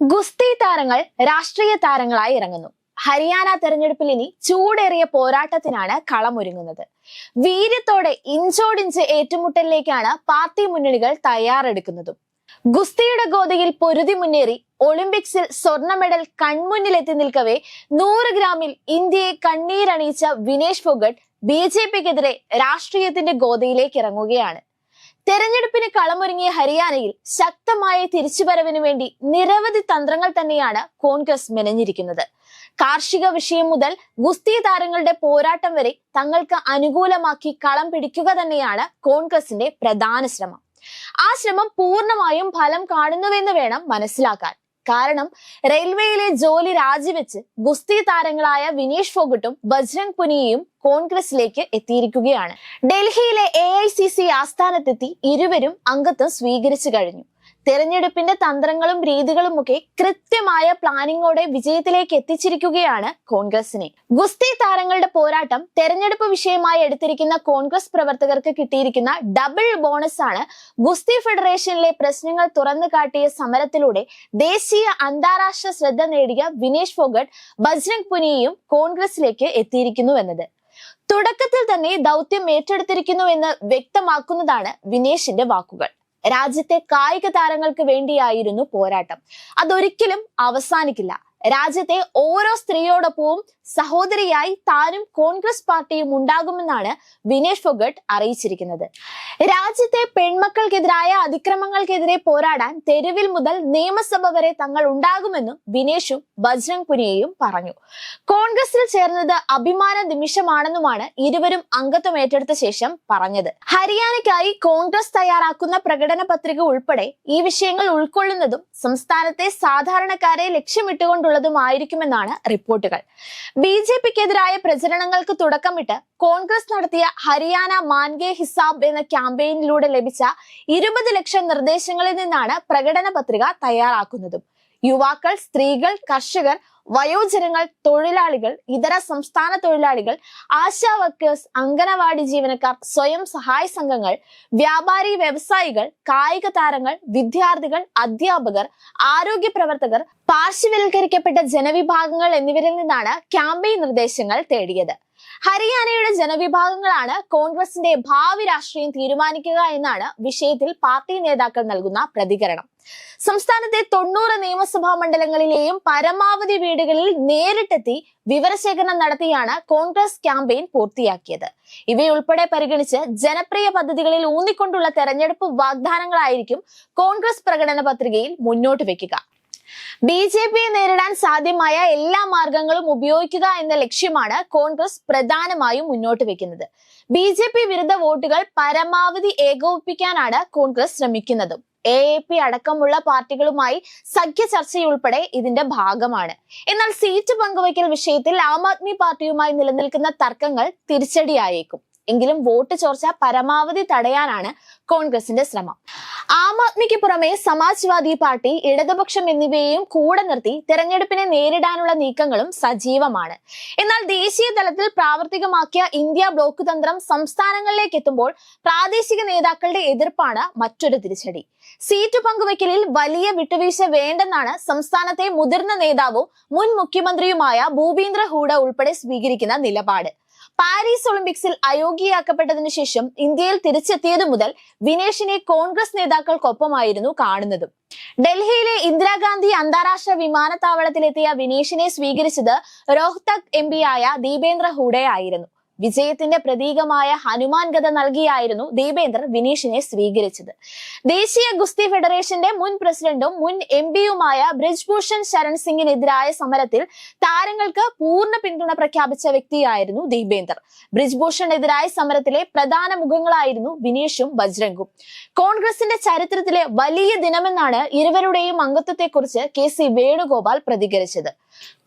ഗുസ്തി താരങ്ങൾ രാഷ്ട്രീയ താരങ്ങളായി ഇറങ്ങുന്നു. ഹരിയാന തെരഞ്ഞെടുപ്പിൽ ഇനി ചൂടേറിയ പോരാട്ടത്തിനാണ് കളമൊരുങ്ങുന്നത്. വീര്യത്തോടെ ഇഞ്ചോടിഞ്ച് ഏറ്റുമുട്ടലിലേക്കാണ് പാർട്ടി മുന്നണികൾ തയ്യാറെടുക്കുന്നതും. ഗുസ്തിയുടെ ഗോതയിൽ പൊരുതി മുന്നേറി ഒളിമ്പിക്സിൽ സ്വർണ മെഡൽ കൺമുന്നിലെത്തി നിൽക്കവേ നൂറ് ഗ്രാമിൽ ഇന്ത്യയെ കണ്ണീരണിയിച്ച വിനേഷ് ഫോഗട്ട് ബി ജെ പിക്കെതിരെ രാഷ്ട്രീയത്തിന്റെ ഗോതയിലേക്ക് ഇറങ്ങുകയാണ്. തെരഞ്ഞെടുപ്പിന് കളമൊരുങ്ങിയ ഹരിയാനയിൽ ശക്തമായ തിരിച്ചുവരവിന് വേണ്ടി നിരവധി തന്ത്രങ്ങൾ തന്നെയാണ് കോൺഗ്രസ് മെനഞ്ഞിരിക്കുന്നത്. കാർഷിക വിഷയം മുതൽ ഗുസ്തി താരങ്ങളുടെ പോരാട്ടം വരെ തങ്ങൾക്ക് അനുകൂലമാക്കി കളം പിടിക്കുക തന്നെയാണ് കോൺഗ്രസിന്റെ പ്രധാന ശ്രമം. ആ ശ്രമം പൂർണമായും ഫലം കാണുന്നുവെന്ന് വേണം മനസ്സിലാക്കാൻ. കാരണം റെയിൽവേയിലെ ജോലി രാജിവെച്ച് ഗുസ്തി താരങ്ങളായ വിനീഷ് ഫോഗട്ടും ബജ്രംഗ് പുനിയയും കോൺഗ്രസിലേക്ക് എത്തിയിരിക്കുകയാണ്. ഡൽഹിയിലെ എ ആസ്ഥാനത്തെത്തി ഇരുവരും അംഗത്വം സ്വീകരിച്ചു കഴിഞ്ഞു. തെരഞ്ഞെടുപ്പിന്റെ തന്ത്രങ്ങളും രീതികളും ഒക്കെ കൃത്യമായ പ്ലാനിങ്ങോടെ വിജയത്തിലേക്ക് എത്തിച്ചിരിക്കുകയാണ് കോൺഗ്രസിനെ. ഗുസ്തി താരങ്ങളുടെ പോരാട്ടം തെരഞ്ഞെടുപ്പ് വിഷയമായി എടുത്തിരിക്കുന്ന കോൺഗ്രസ് പ്രവർത്തകർക്ക് കിട്ടിയിരിക്കുന്ന ഡബിൾ ബോണസ് ആണ് ഗുസ്തി ഫെഡറേഷനിലെ പ്രശ്നങ്ങൾ തുറന്നു കാട്ടിയ സമരത്തിലൂടെ ദേശീയ അന്താരാഷ്ട്ര ശ്രദ്ധ നേടിയ വിനേഷ് ഫോഗട്ട് ബജ്രംഗ് പുനിയയും കോൺഗ്രസിലേക്ക് എത്തിയിരിക്കുന്നു എന്നത്. തുടക്കത്തിൽ തന്നെ ദൗത്യം ഏറ്റെടുത്തിരിക്കുന്നു എന്ന് വ്യക്തമാക്കുന്നതാണ് വിനേഷിന്റെ വാക്കുകൾ. രാജ്യത്തെ കായിക താരങ്ങൾക്ക് വേണ്ടിയായിരുന്നു പോരാട്ടം. അതൊരിക്കലും അവസാനിക്കില്ല. രാജ്യത്തെ ഓരോ സ്ത്രീയോടൊപ്പവും സഹോദരിയായി താനും കോൺഗ്രസ് പാർട്ടിയും ഉണ്ടാകുമെന്നാണ് വിനേഷ് ഫൊഗട്ട് അറിയിച്ചിരിക്കുന്നത്. രാജ്യത്തെ പെൺമക്കൾക്കെതിരായ അതിക്രമങ്ങൾക്കെതിരെ പോരാടാൻ തെരുവിൽ മുതൽ നിയമസഭ വരെ തങ്ങൾ ഉണ്ടാകുമെന്നും വിനേഷും ബജ്രംഗ് പുനിയയും പറഞ്ഞു. കോൺഗ്രസിൽ ചേർന്നത് അഭിമാന നിമിഷമാണെന്നുമാണ് ഇരുവരും അംഗത്വം ഏറ്റെടുത്ത ശേഷം പറഞ്ഞത്. ഹരിയാനയ്ക്കായി കോൺഗ്രസ് തയ്യാറാക്കുന്ന പ്രകടന പത്രിക ഉൾപ്പെടെ ഈ വിഷയങ്ങൾ ഉൾക്കൊള്ളുന്നതും സംസ്ഥാനത്തെ സാധാരണക്കാരെ ലക്ഷ്യമിട്ടുകൊണ്ടുള്ളതുമായിരിക്കുമെന്നാണ് റിപ്പോർട്ടുകൾ. ബി ജെ പിക്കെതിരായ പ്രചരണങ്ങൾക്ക് തുടക്കമിട്ട് കോൺഗ്രസ് നടത്തിയ ഹരിയാന മാൻഗെ ഹിസാബ് എന്ന ക്യാമ്പയിനിലൂടെ ലഭിച്ച ഇരുപത് ലക്ഷം നിർദ്ദേശങ്ങളിൽ നിന്നാണ് പ്രകടന പത്രിക തയ്യാറാക്കുന്നതും. യുവാക്കൾ സ്ത്രീകൾ കർഷകർ വയോജനങ്ങൾ തൊഴിലാളികൾ ഇതര സംസ്ഥാന തൊഴിലാളികൾ ആശാ വർക്കേഴ്സ് അംഗനവാടി ജീവനക്കാർ സ്വയം സഹായ സംഘങ്ങൾ വ്യാപാരി വ്യവസായികൾ കായിക താരങ്ങൾ വിദ്യാർത്ഥികൾ അധ്യാപകർ ആരോഗ്യ പ്രവർത്തകർ പാർശ്വവൽക്കരിക്കപ്പെട്ട ജനവിഭാഗങ്ങൾ എന്നിവരിൽ നിന്നാണ് ക്യാമ്പയിൻ നിർദ്ദേശങ്ങൾ തേടിയത്. ഹരിയാനയുടെ ജനവിഭാഗങ്ങളാണ് കോൺഗ്രസിന്റെ ഭാവി രാഷ്ട്രീയം തീരുമാനിക്കുക എന്നാണ് വിഷയത്തിൽ പാർട്ടി നേതാക്കൾ നൽകുന്ന പ്രതികരണം. സംസ്ഥാനത്തെ തൊണ്ണൂറ് നിയമസഭാ മണ്ഡലങ്ങളിലെയും പരമാവധി വീടുകളിൽ നേരിട്ടെത്തി വിവരശേഖരണം നടത്തിയാണ് കോൺഗ്രസ് ക്യാമ്പയിൻ പൂർത്തിയാക്കിയത്. ഇവയുൾപ്പെടെ പരിഗണിച്ച് ജനപ്രിയ പദ്ധതികളിൽ ഊന്നിക്കൊണ്ടുള്ള തെരഞ്ഞെടുപ്പ് വാഗ്ദാനങ്ങളായിരിക്കും കോൺഗ്രസ് പ്രകടന പത്രികയിൽ മുന്നോട്ട് വെക്കുക. ബി ജെ പിയെ നേരിടാൻ സാധ്യമായ എല്ലാ മാർഗങ്ങളും ഉപയോഗിക്കുക എന്ന ലക്ഷ്യമാണ് കോൺഗ്രസ് പ്രധാനമായും മുന്നോട്ട് വെക്കുന്നത്. ബി ജെ പി വിരുദ്ധ വോട്ടുകൾ പരമാവധി ഏകോപിപ്പിക്കാനാണ് കോൺഗ്രസ് ശ്രമിക്കുന്നതും. എ എ പി അടക്കമുള്ള പാർട്ടികളുമായി സഖ്യ ചർച്ചയുൾപ്പെടെ ഇതിന്റെ ഭാഗമാണ്. എന്നാൽ സീറ്റ് പങ്കുവയ്ക്കൽ വിഷയത്തിൽ ആം ആദ്മി പാർട്ടിയുമായി നിലനിൽക്കുന്ന തർക്കങ്ങൾ തിരിച്ചടിയായേക്കും. എങ്കിലും വോട്ട് ചോർച്ച പരമാവധി തടയാനാണ് കോൺഗ്രസിന്റെ ശ്രമം. ആം ആദ്മിക്ക് പുറമെ സമാജ്വാദി പാർട്ടി ഇടതുപക്ഷം എന്നിവയെയും കൂടെ നിർത്തി തെരഞ്ഞെടുപ്പിനെ നേരിടാനുള്ള നീക്കങ്ങളും സജീവമാണ്. എന്നാൽ ദേശീയ തലത്തിൽ പ്രാവർത്തികമാക്കിയ ഇന്ത്യ ബ്ലോക്ക് തന്ത്രം സംസ്ഥാനങ്ങളിലേക്ക് എത്തുമ്പോൾ പ്രാദേശിക നേതാക്കളുടെ എതിർപ്പാണ് മറ്റൊരു തിരിച്ചടി. സീറ്റ് പങ്കുവയ്ക്കലിൽ വലിയ വിട്ടുവീഴ്ച വേണ്ടെന്നാണ് സംസ്ഥാനത്തെ മുതിർന്ന നേതാവും മുൻ മുഖ്യമന്ത്രിയുമായ ഭൂപീന്ദ്ര ഹൂഡ ഉൾപ്പെടെ സ്വീകരിക്കുന്ന നിലപാട്. പാരീസ് ഒളിമ്പിക്സിൽ അയോഗ്യയാക്കപ്പെട്ടതിനു ശേഷം ഇന്ത്യയിൽ തിരിച്ചെത്തിയതു മുതൽ വിനേഷിനെ കോൺഗ്രസ് നേതാക്കൾക്കൊപ്പമായിരുന്നു കാണുന്നതും. ഡൽഹിയിലെ ഇന്ദിരാഗാന്ധി അന്താരാഷ്ട്ര വിമാനത്താവളത്തിലെത്തിയ വിനേഷിനെ സ്വീകരിച്ചത് രോഹ്തക് എം ആയ ദീപേന്ദ്ര ഹൂഡയായിരുന്നു വിജയത്തിന്റെ പ്രതീകമായ ഹനുമാൻ ഗത നൽകിയായിരുന്നു ദീപേന്ദ്രൻ വിനീഷിനെ സ്വീകരിച്ചത്. ദേശീയ ഗുസ്തി ഫെഡറേഷന്റെ മുൻ പ്രസിഡന്റും മുൻ എം പിയുമായ ബ്രിജ്ഭൂഷൺ ശരൺ സിംഗിനെതിരായ സമരത്തിൽ താരങ്ങൾക്ക് പൂർണ പിന്തുണ പ്രഖ്യാപിച്ച വ്യക്തിയായിരുന്നു ദീപേന്ദർ. ബ്രിജ്ഭൂഷണെതിരായ സമരത്തിലെ പ്രധാന മുഖങ്ങളായിരുന്നു വിനീഷും ബജ്രംഗും. കോൺഗ്രസിന്റെ ചരിത്രത്തിലെ വലിയ ദിനമെന്നാണ് ഇരുവരുടെയും അംഗത്വത്തെക്കുറിച്ച് കെ സി വേണുഗോപാൽ പ്രതികരിച്ചത്.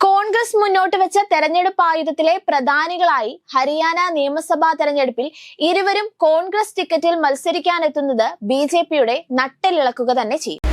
കോൺഗ്രസ് മുന്നോട്ട് വെച്ച തെരഞ്ഞെടുപ്പ് ആയുധത്തിലെ പ്രധാനികളായി ഹരിയാന നിയമസഭാ തെരഞ്ഞെടുപ്പിൽ ഇരുവരും കോൺഗ്രസ് ടിക്കറ്റിൽ മത്സരിക്കാനെത്തുന്നത് ബി ജെ പിയുടെ നട്ടലിളക്കുക തന്നെ ചെയ്യും.